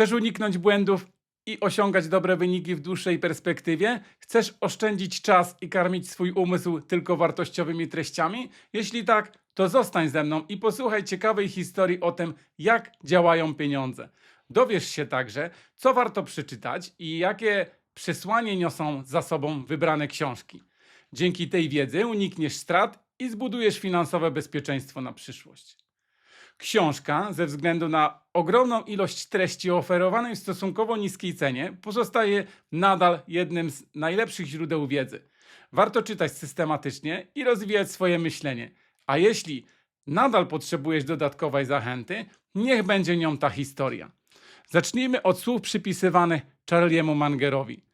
Chcesz uniknąć błędów i osiągać dobre wyniki w dłuższej perspektywie? Chcesz oszczędzić czas i karmić swój umysł tylko wartościowymi treściami? Jeśli tak, to zostań ze mną i posłuchaj ciekawej historii o tym, jak działają pieniądze. Dowiesz się także, co warto przeczytać i jakie przesłanie niosą za sobą wybrane książki. Dzięki tej wiedzy unikniesz strat i zbudujesz finansowe bezpieczeństwo na przyszłość. Książka, ze względu na ogromną ilość treści oferowanej w stosunkowo niskiej cenie, pozostaje nadal jednym z najlepszych źródeł wiedzy. Warto czytać systematycznie i rozwijać swoje myślenie. A jeśli nadal potrzebujesz dodatkowej zachęty, niech będzie nią ta historia. Zacznijmy od słów przypisywanych Charliemu Mangerowi.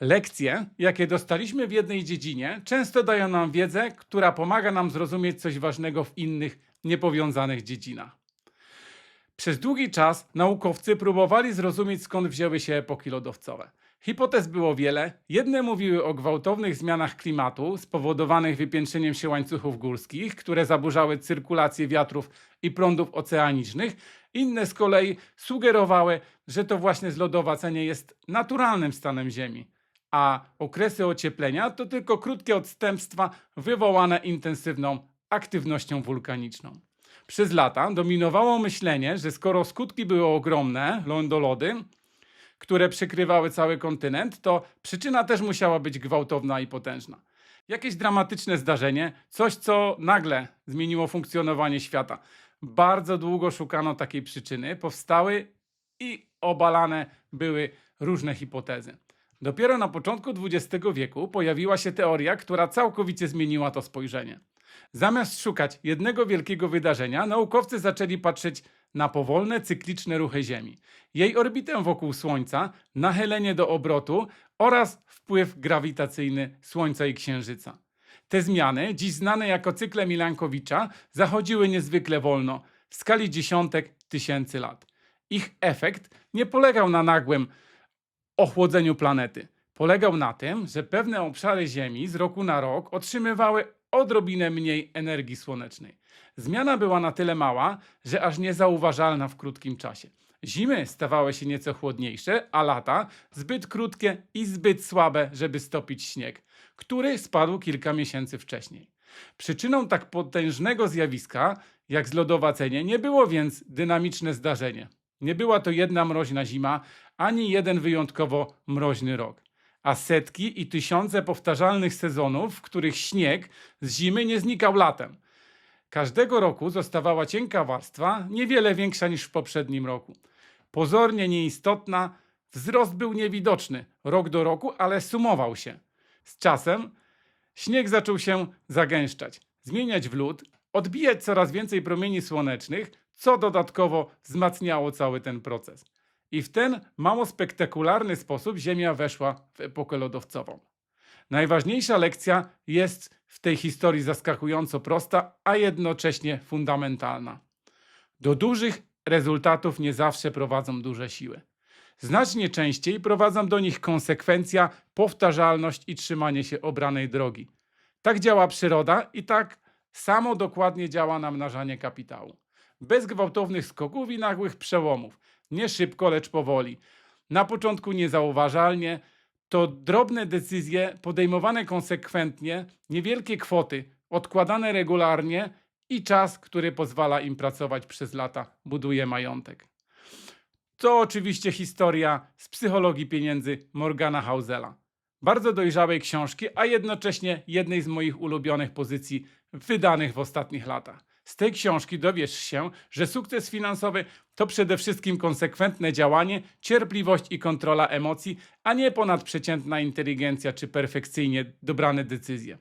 Lekcje, jakie dostaliśmy w jednej dziedzinie, często dają nam wiedzę, która pomaga nam zrozumieć coś ważnego w innych, niepowiązanych dziedzinach. Przez długi czas naukowcy próbowali zrozumieć, skąd wzięły się epoki lodowcowe. Hipotez było wiele. Jedne mówiły o gwałtownych zmianach klimatu spowodowanych wypiętrzeniem się łańcuchów górskich, które zaburzały cyrkulację wiatrów i prądów oceanicznych. Inne z kolei sugerowały, że to właśnie zlodowacenie jest naturalnym stanem Ziemi, a okresy ocieplenia to tylko krótkie odstępstwa wywołane intensywną aktywnością wulkaniczną. Przez lata dominowało myślenie, że skoro skutki były ogromne, lądolody, które przykrywały cały kontynent, to przyczyna też musiała być gwałtowna i potężna. Jakieś dramatyczne zdarzenie, coś co nagle zmieniło funkcjonowanie świata. Bardzo długo szukano takiej przyczyny, powstały i obalane były różne hipotezy. Dopiero na początku XX wieku pojawiła się teoria, która całkowicie zmieniła to spojrzenie. Zamiast szukać jednego wielkiego wydarzenia, naukowcy zaczęli patrzeć na powolne, cykliczne ruchy Ziemi, jej orbitę wokół Słońca, nachylenie do obrotu oraz wpływ grawitacyjny Słońca i Księżyca. Te zmiany, dziś znane jako cykle Milankowicza, zachodziły niezwykle wolno, w skali dziesiątek tysięcy lat. Ich efekt nie polegał na nagłym ochłodzeniu planety. Polegał na tym, że pewne obszary Ziemi z roku na rok otrzymywały odrobinę mniej energii słonecznej. Zmiana była na tyle mała, że aż niezauważalna w krótkim czasie. Zimy stawały się nieco chłodniejsze, a lata zbyt krótkie i zbyt słabe, żeby stopić śnieg, który spadł kilka miesięcy wcześniej. Przyczyną tak potężnego zjawiska jak zlodowacenie nie było więc dynamiczne zdarzenie. Nie była to jedna mroźna zima, ani jeden wyjątkowo mroźny rok, a setki i tysiące powtarzalnych sezonów, w których śnieg z zimy nie znikał latem. Każdego roku zostawała cienka warstwa, niewiele większa niż w poprzednim roku. Pozornie nieistotna, wzrost był niewidoczny rok do roku, ale sumował się. Z czasem śnieg zaczął się zagęszczać, zmieniać w lód, odbijać coraz więcej promieni słonecznych, co dodatkowo wzmacniało cały ten proces. I w ten mało spektakularny sposób Ziemia weszła w epokę lodowcową. Najważniejsza lekcja jest w tej historii zaskakująco prosta, a jednocześnie fundamentalna. Do dużych rezultatów nie zawsze prowadzą duże siły. Znacznie częściej prowadzą do nich konsekwencja, powtarzalność i trzymanie się obranej drogi. Tak działa przyroda i tak samo dokładnie działa namnażanie kapitału. Bez gwałtownych skoków i nagłych przełomów. Nie szybko, lecz powoli. Na początku niezauważalnie, to drobne decyzje podejmowane konsekwentnie, niewielkie kwoty, odkładane regularnie i czas, który pozwala im pracować przez lata, buduje majątek. To oczywiście historia z psychologii pieniędzy Morgana Hausela. Bardzo dojrzałej książki, a jednocześnie jednej z moich ulubionych pozycji wydanych w ostatnich latach. Z tej książki dowiesz się, że sukces finansowy to przede wszystkim konsekwentne działanie, cierpliwość i kontrola emocji, a nie ponadprzeciętna inteligencja czy perfekcyjnie dobrane decyzje.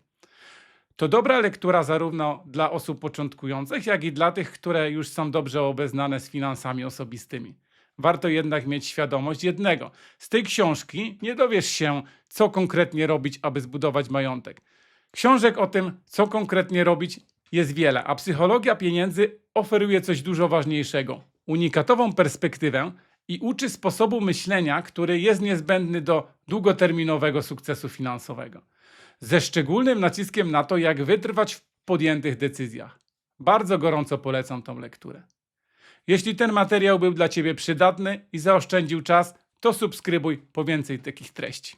To dobra lektura zarówno dla osób początkujących, jak i dla tych, które już są dobrze obeznane z finansami osobistymi. Warto jednak mieć świadomość jednego. Z tej książki nie dowiesz się, co konkretnie robić, aby zbudować majątek. Książek o tym, co konkretnie robić, jest wiele, a psychologia pieniędzy oferuje coś dużo ważniejszego unikatową perspektywę i uczy sposobu myślenia, który jest niezbędny do długoterminowego sukcesu finansowego. Ze szczególnym naciskiem na to, jak wytrwać w podjętych decyzjach. Bardzo gorąco polecam tą lekturę. Jeśli ten materiał był dla Ciebie przydatny i zaoszczędził czas, to subskrybuj po więcej takich treści.